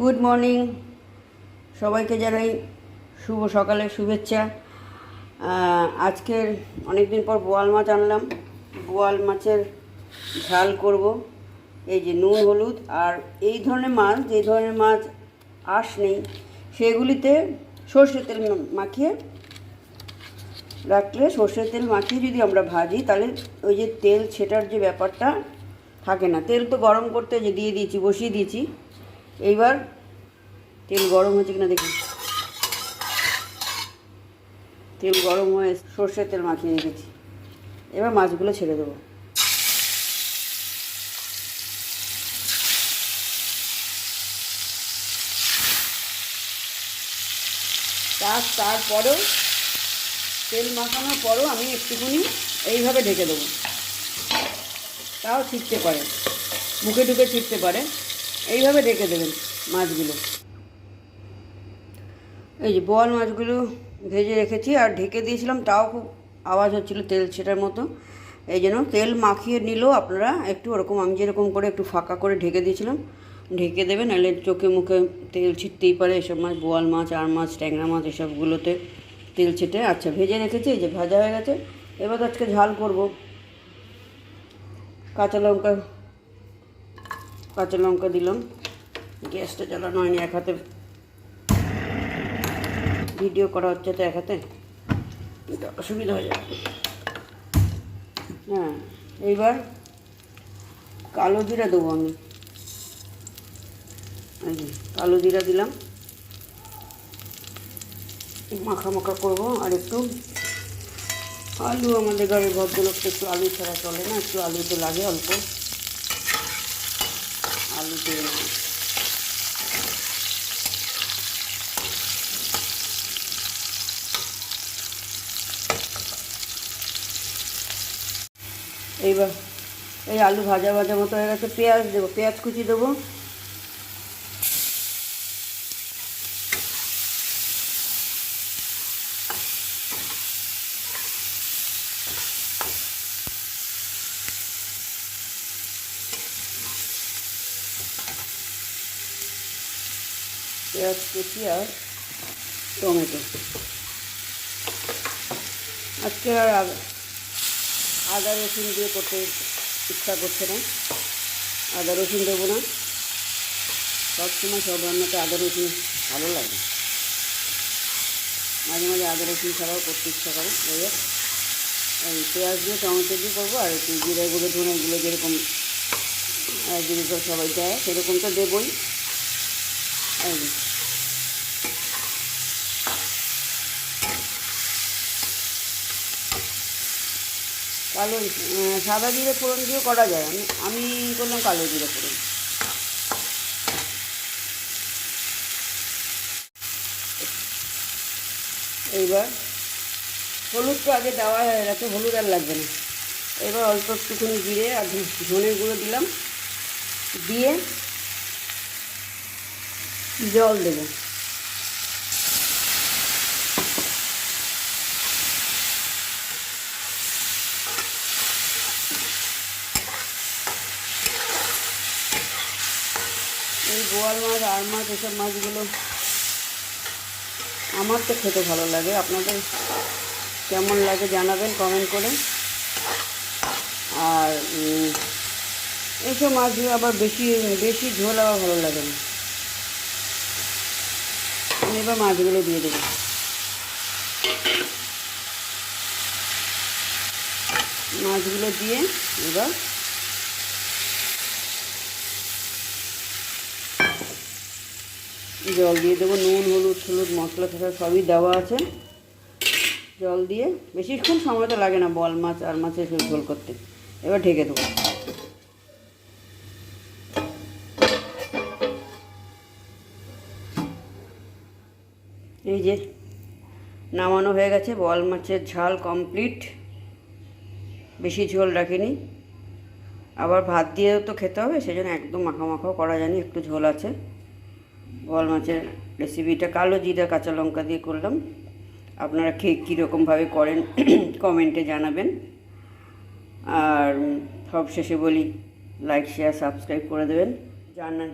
Good morning সবাইকে জানাই শুভ সকালের শুভেচ্ছা। আজকের অনেক দিন পর বোয়াল মাছ আনলাম। বোয়াল মাছের ঝাল করব। এই যে নুন, হলুদ আর এই ধরনের মাছ, যে ধরনের মাছ আঁশ নেই, সেগুলিতে সর্ষের তেল মাখিয়ে রাখলে সর্ষের তেল মাখিয়ে যদি আমরা ভাজি, তাহলে ওই যে তেল ছেটার যে ব্যাপারটা থাকে না। তেল তো গরম করতে যে দিয়ে দিয়েছি, বসিয়ে দিয়েছি। এইবার তেল গরম হয়েছে কিনা দেখি। তেল গরম হয়ে সর্ষের তেল মাখিয়ে রেখেছি। এবার মাছগুলো ছেড়ে দেবো। তার তারপরেও তেল মাখানোর পরেও আমি একটুখানি এইভাবে ঢেকে দেবো। তাও ছিটতে পারে। মুখে ঢুকে ছিটতে পারে। এইভাবে ঢেকে দেবেন মাছগুলো। এই যে বোয়াল মাছগুলো ভেজে রেখেছি আর ঢেকে দিয়েছিলাম, তাও খুব আওয়াজ হচ্ছিল তেল ছেটার মতো। এই জন্য তেল মাখিয়ে নিলেও আপনারা, একটু ওরকম আমি যেরকম করে একটু ফাঁকা করে ঢেকে দিয়েছিলাম। ঢেকে দেবেন নাহলে চোখে মুখে তেল ছিটতেই পারে এসব মাছ, বোয়াল মাছ আর মাছ, ট্যাংরা মাছ, এসবগুলোতে তেল ছিটে। আচ্ছা ভেজে রেখেছি, এই যে ভাজা হয়ে গেছে। এবার আজকে ঝাল করব। কাঁচা লঙ্কা কাঁচা লঙ্কা দিলাম। গ্যাসটা জ্বালানো হয়নি এক হাতে। ভিডিও করা হচ্ছে তো এক হাতে। অসুবিধা হয়ে যাবে। হ্যাঁ এইবার কালো জিরা দেবো আমি। কালো জিরা দিলাম। মাখা মাখা করব আর একটু আলু আমাদের ঘরে ভদ্রলোককে একটু আলু ছাড়া চলে না, একটু আলু তো লাগে অল্প। আলু দিয়ে নেব এইবার এই আলু ভাজা ভাজা মতো হয়ে গেছে, পেঁয়াজ দেবো, পেঁয়াজ কুচি দেবো। পেঁয়াজ কুচি আর টমেটো। আজকে আর আদা- রসুন দিয়ে করতে ইচ্ছা করছে না। আদা, রসুন দেবো না। সবসময় সব রান্নাতে আদা, রসুন ভালো লাগে। মাঝে মাঝে আদা, রসুন ছাড়াও করতে ইচ্ছা করে। হোক, এই পেঁয়াজ দিয়ে টমেটো দিয়ে করব আর একটু জিরে গুঁড়ো ধনে এগুলো যেরকম যেরকম সবাই দেয় সেরকম তো দেবই। এই। কালো সাদা জিরে ফোড়ন দিয়েও করা যায়। আমি আমি করলাম কালো জিরে ফোড়ন। এইবার হলুদ তো আগে দেওয়া হয়ে গেছে, হলুদ আর লাগবে না। এবার অল্প একটুখানি জিরে আর ধনের গুঁড়ো দিলাম। দিয়ে জল দেবো। এই বোয়াল মাছ, আর মাছ, এসব মাছগুলো আমার তো খেতে ভালো লাগে। আপনাদের কেমন লাগে জানাবেন কমেন্ট করে। আর এইসব মাছগুলো আবার বেশি বেশি ঝোল আবার ভালো লাগে না। আমি এবার মাছগুলো দিয়ে দেবো। মাছগুলো দিয়ে এবার জল দিয়ে দেবো, নুন, হলুদ হলুদ, মশলা টশলা সবই দেওয়া আছে। জল দিয়ে বেশিক্ষণ সময় তো লাগে না বল মাছ, আর মাছের ঝোল করতে। এবার ঢেকে দেবো। এই যে নামানো হয়ে গেছে, বল মাছের ঝাল কমপ্লিট বেশি ঝোল রাখিনি। আবার ভাত দিয়েও তো খেতে হবে, সেজন্য একদম মাখা মাখাও করা জানি একটু ঝোল আছে। বল মাছের রেসিপিটা কালো জিরা, কাঁচা লঙ্কা দিয়ে করলাম। আপনারা খেয়ে কীরকমভাবে করেন কমেন্টে জানাবেন। আর সব শেষে বলি লাইক শেয়ার সাবস্ক্রাইব করে দেবেন। জানান